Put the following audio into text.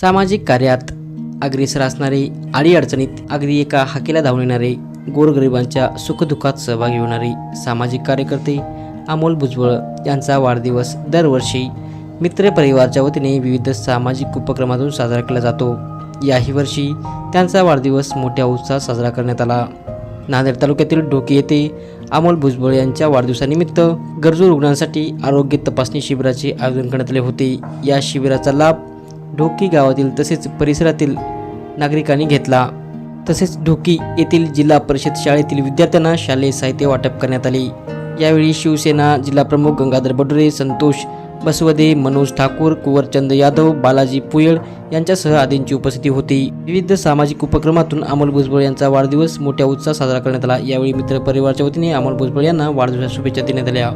सामाजिक कार्यात अग्रेसर असणारे अडीअडचणीत अगदी एका हाकेला धावून येणारे गोरगरिबांच्या सुखदुःखात सहभागी होणारे सामाजिक कार्यकर्ते अमोल भुजबळ यांचा वाढदिवस दरवर्षी मित्रपरिवारच्या वतीने विविध सामाजिक उपक्रमातून साजरा केला जातो. याही वर्षी त्यांचा वाढदिवस मोठ्या उत्साहात साजरा करण्यात आला. नांदेड तालुक्यातील ढोकी येथे अमोल भुजबळ यांच्या वाढदिवसानिमित्त गरजू रुग्णांसाठी आरोग्य तपासणी शिबिराचे आयोजन करण्यात आले होते. या शिबिराचा लाभ ढोकी गावातील तसेच परिसरातील नागरिकांनी घेतला. तसेच ढोकी येथील जिल्हा परिषद शाळेतील विद्यार्थ्यांना शालेय साहित्य वाटप करण्यात आले. यावेळी शिवसेना जिल्हाप्रमुख गंगाधर बडोरे संतोष बसवदे मनोज ठाकूर कुंवरचंद यादव बालाजी पुयळ यांच्यासह आदींची उपस्थिती होती. विविध सामाजिक उपक्रमातून अमोल भुजबळ यांचा वाढदिवस मोठ्या उत्साहात साजरा करण्यात आला. यावेळी मित्र परिवाराच्या वतीने अमोल भुजबळ यांना वाढदिवसाच्या शुभेच्छा देण्यात आल्या.